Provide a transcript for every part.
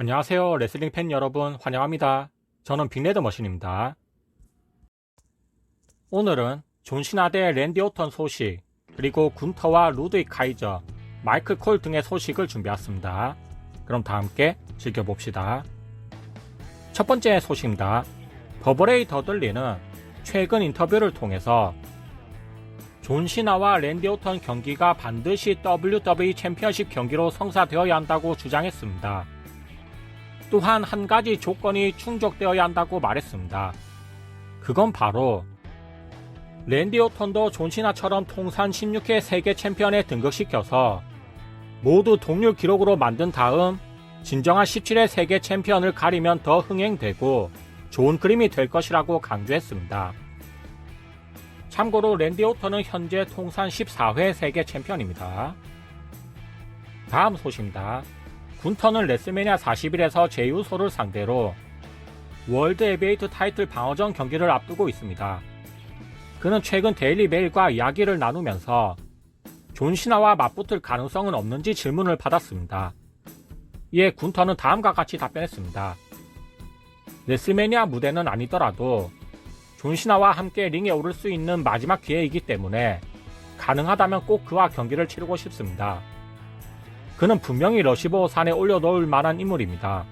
안녕하세요. 레슬링 팬 여러분 환영합니다. 저는 빅레드 머신입니다. 오늘은 존시나 대 랜디 오턴 소식, 그리고 군터와 루드윅 카이저, 마이클 콜 등의 소식을 준비했습니다. 그럼 다 함께 즐겨봅시다. 첫 번째 소식입니다. 버버레이 더들리는 최근 인터뷰를 통해서 존시나와 랜디 오턴 경기가 반드시 WWE 챔피언십 경기로 성사되어야 한다고 주장했습니다. 또한 한 가지 조건이 충족되어야 한다고 말했습니다. 그건 바로 랜디 오턴도 존시나처럼 통산 16회 세계 챔피언에 등극시켜서 모두 동률 기록으로 만든 다음 진정한 17회 세계 챔피언을 가리면 더 흥행되고 좋은 그림이 될 것이라고 강조했습니다. 참고로 랜디 오턴은 현재 통산 14회 세계 챔피언입니다. 다음 소식입니다. 군터는 레슬매니아 41에서 제유소를 상대로 월드 에베이트 타이틀 방어전 경기를 앞두고 있습니다. 그는 최근 데일리 메일과 이야기를 나누면서 존 시나와 맞붙을 가능성은 없는지 질문을 받았습니다. 이에 군터는 다음과 같이 답변했습니다. 레슬매니아 무대는 아니더라도 존 시나와 함께 링에 오를 수 있는 마지막 기회이기 때문에 가능하다면 꼭 그와 경기를 치르고 싶습니다. 그는 분명히 러시보 산에 올려놓을 만한 인물입니다.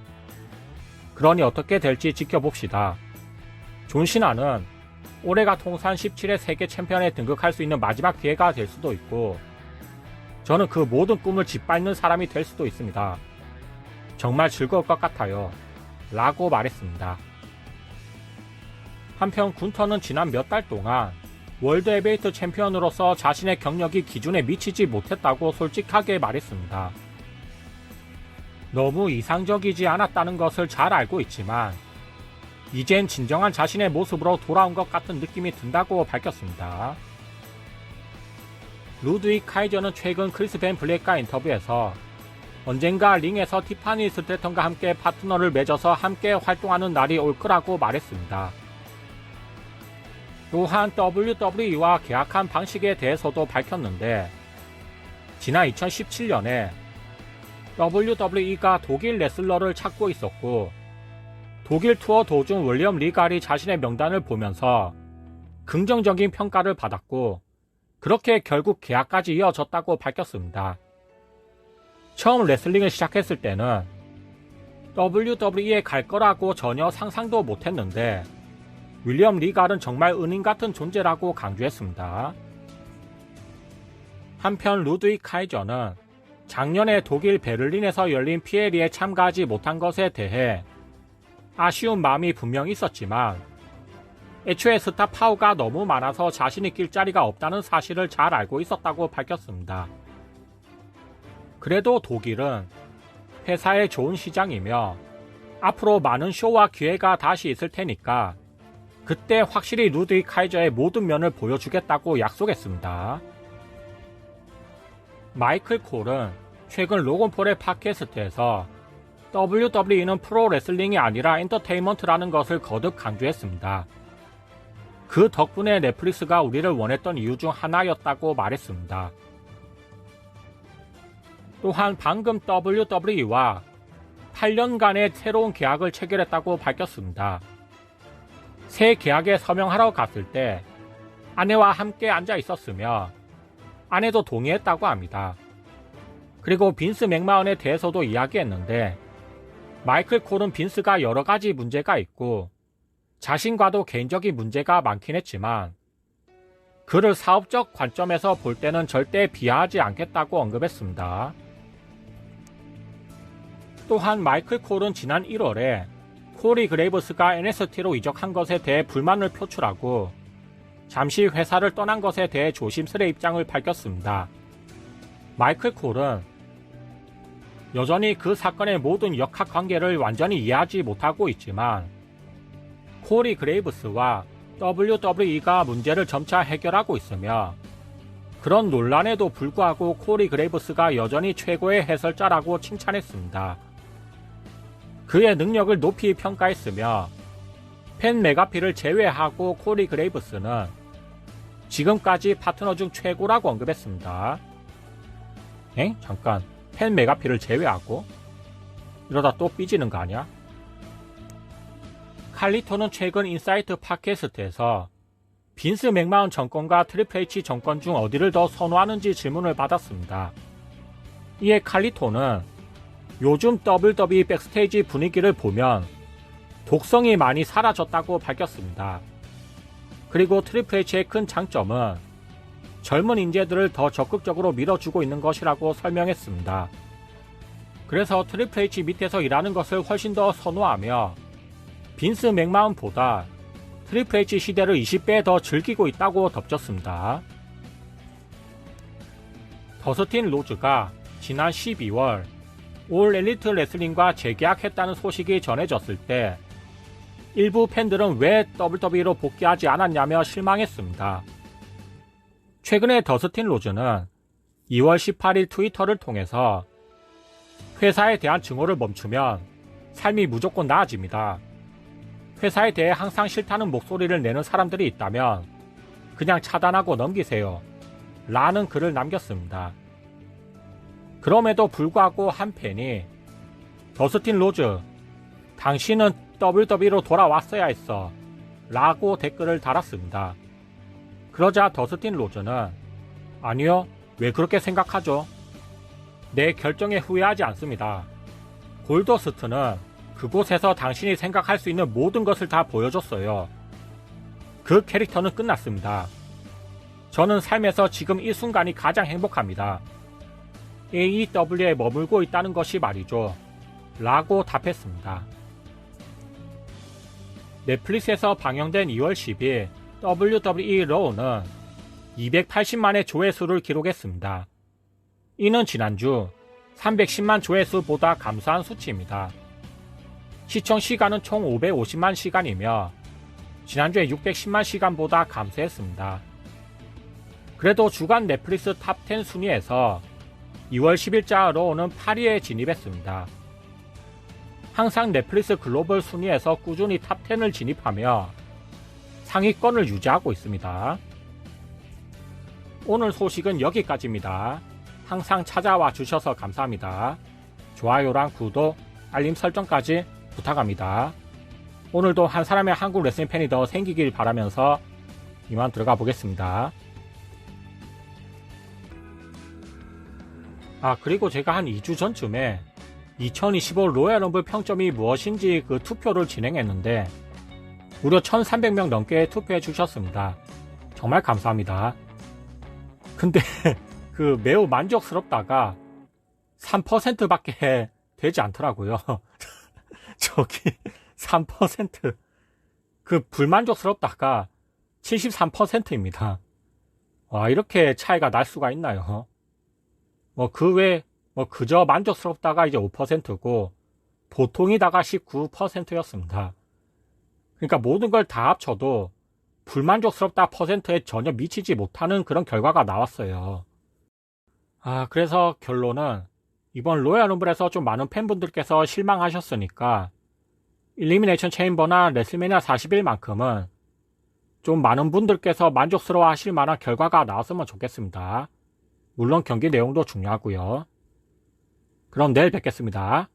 그러니 어떻게 될지 지켜봅시다. 존 시나는 올해가 통산 17회 세계 챔피언에 등극할 수 있는 마지막 기회가 될 수도 있고 저는 그 모든 꿈을 짓밟는 사람이 될 수도 있습니다. 정말 즐거울 것 같아요. 라고 말했습니다. 한편 군터는 지난 몇 달 동안 월드 에베이트 챔피언으로서 자신의 경력이 기준에 미치지 못했다고 솔직하게 말했습니다. 너무 이상적이지 않았다는 것을 잘 알고 있지만 이젠 진정한 자신의 모습으로 돌아온 것 같은 느낌이 든다고 밝혔습니다. 루드윅 카이저는 최근 크리스 벤 블랙과 인터뷰에서 언젠가 링에서 티파니 스트레턴과 함께 파트너를 맺어서 함께 활동하는 날이 올 거라고 말했습니다. 또한 WWE와 계약한 방식에 대해서도 밝혔는데 지난 2017년에 WWE가 독일 레슬러를 찾고 있었고 독일 투어 도중 윌리엄 리갈이 자신의 명단을 보면서 긍정적인 평가를 받았고 그렇게 결국 계약까지 이어졌다고 밝혔습니다. 처음 레슬링을 시작했을 때는 WWE에 갈 거라고 전혀 상상도 못했는데 윌리엄 리갈은 정말 은인 같은 존재라고 강조했습니다. 한편 루드윅 카이저는 작년에 독일 베를린에서 열린 피에리에 참가하지 못한 것에 대해 아쉬운 마음이 분명 있었지만 애초에 스타 파워가 너무 많아서 자신이 낄 자리가 없다는 사실을 잘 알고 있었다고 밝혔습니다. 그래도 독일은 회사의 좋은 시장이며 앞으로 많은 쇼와 기회가 다시 있을 테니까 그때 확실히 루드윅 카이저의 모든 면을 보여주겠다고 약속했습니다. 마이클 콜은 최근 로건 폴의 팟캐스트에서 WWE는 프로 레슬링이 아니라 엔터테인먼트라는 것을 거듭 강조했습니다. 그 덕분에 넷플릭스가 우리를 원했던 이유 중 하나였다고 말했습니다. 또한 방금 WWE와 8년간의 새로운 계약을 체결했다고 밝혔습니다. 새 계약에 서명하러 갔을 때 아내와 함께 앉아 있었으며 아내도 동의했다고 합니다. 그리고 빈스 맥마은에 대해서도 이야기했는데 마이클 콜은 빈스가 여러 가지 문제가 있고 자신과도 개인적인 문제가 많긴 했지만 그를 사업적 관점에서 볼 때는 절대 비하하지 않겠다고 언급했습니다. 또한 마이클 콜은 지난 1월에 코리 그레이브스가 NST로 이적한 것에 대해 불만을 표출하고 잠시 회사를 떠난 것에 대해 조심스레 입장을 밝혔습니다. 마이클 콜은 여전히 그 사건의 모든 역학 관계를 완전히 이해하지 못하고 있지만 코리 그레이브스와 WWE가 문제를 점차 해결하고 있으며 그런 논란에도 불구하고 코리 그레이브스가 여전히 최고의 해설자라고 칭찬했습니다. 그의 능력을 높이 평가했으며 팬 메가피를 제외하고 코리 그레이브스는 지금까지 파트너 중 최고라고 언급했습니다. 엥? 잠깐. 팬 메가피를 제외하고? 이러다 또 삐지는 거 아니야? 칼리토는 최근 인사이트 팟캐스트에서 빈스 맥마운 정권과 트리플 H 정권 중 어디를 더 선호하는지 질문을 받았습니다. 이에 칼리토는 요즘 WWE 백스테이지 분위기를 보면 독성이 많이 사라졌다고 밝혔습니다. 그리고 트리플 H의 큰 장점은 젊은 인재들을 더 적극적으로 밀어주고 있는 것이라고 설명했습니다. 그래서 트리플 H 밑에서 일하는 것을 훨씬 더 선호하며 빈스 맥마운보다 트리플 H 시대를 20배 더 즐기고 있다고 덧붙였습니다. 더스틴 로즈가 지난 12월 올 엘리트 레슬링과 재계약했다는 소식이 전해졌을 때 일부 팬들은 왜 WWE로 복귀하지 않았냐며 실망했습니다. 최근에 더스틴 로즈는 2월 18일 트위터를 통해서 회사에 대한 증오를 멈추면 삶이 무조건 나아집니다. 회사에 대해 항상 싫다는 목소리를 내는 사람들이 있다면 그냥 차단하고 넘기세요. 라는 글을 남겼습니다. 그럼에도 불구하고 한 팬이 더스틴 로즈, 당신은 WWE로 돌아왔어야 했어. 라고 댓글을 달았습니다. 그러자 더스틴 로즈는 아니요, 왜 그렇게 생각하죠? 내 결정에 후회하지 않습니다. 골더스트는 그곳에서 당신이 생각할 수 있는 모든 것을 다 보여줬어요. 그 캐릭터는 끝났습니다. 저는 삶에서 지금 이 순간이 가장 행복합니다. AEW에 머물고 있다는 것이 말이죠. 라고 답했습니다. 넷플릭스에서 방영된 2월 10일 WWE 로우는 280만의 조회수를 기록했습니다. 이는 지난주 310만 조회수보다 감소한 수치입니다. 시청 시간은 총 550만 시간이며 지난주에 610만 시간보다 감소했습니다. 그래도 주간 넷플릭스 탑10 순위에서 2월 10일자 로우는 8위에 진입했습니다. 항상 넷플릭스 글로벌 순위에서 꾸준히 탑 10을 진입하며 상위권을 유지하고 있습니다. 오늘 소식은 여기까지입니다. 항상 찾아와 주셔서 감사합니다. 좋아요랑 구독, 알림 설정까지 부탁합니다. 오늘도 한 사람의 한국 레슬링 팬이 더 생기길 바라면서 이만 들어가 보겠습니다. 아, 그리고 제가 한 2주 전쯤에 2025 로얄 럼블 평점이 무엇인지 그 투표를 진행했는데 무려 1300명 넘게 투표해 주셨습니다. 정말 감사합니다. 근데 그 매우 만족스럽다가 3%밖에 되지 않더라고요. 저기 3%그 불만족스럽다가 73%입니다. 와 이렇게 차이가 날 수가 있나요? 뭐 그 외 뭐 그저 만족스럽다가 이제 5%고 보통이다가 19%였습니다. 그러니까 모든 걸 다 합쳐도 불만족스럽다 퍼센트에 전혀 미치지 못하는 그런 결과가 나왔어요. 아, 그래서 결론은 이번 로얄 rum블에서 좀 많은 팬분들께서 실망하셨으니까 일리미네이션 체인버나 레슬매니아 41만큼은 좀 많은 분들께서 만족스러워 하실 만한 결과가 나왔으면 좋겠습니다. 물론 경기 내용도 중요하고요. 그럼 내일 뵙겠습니다.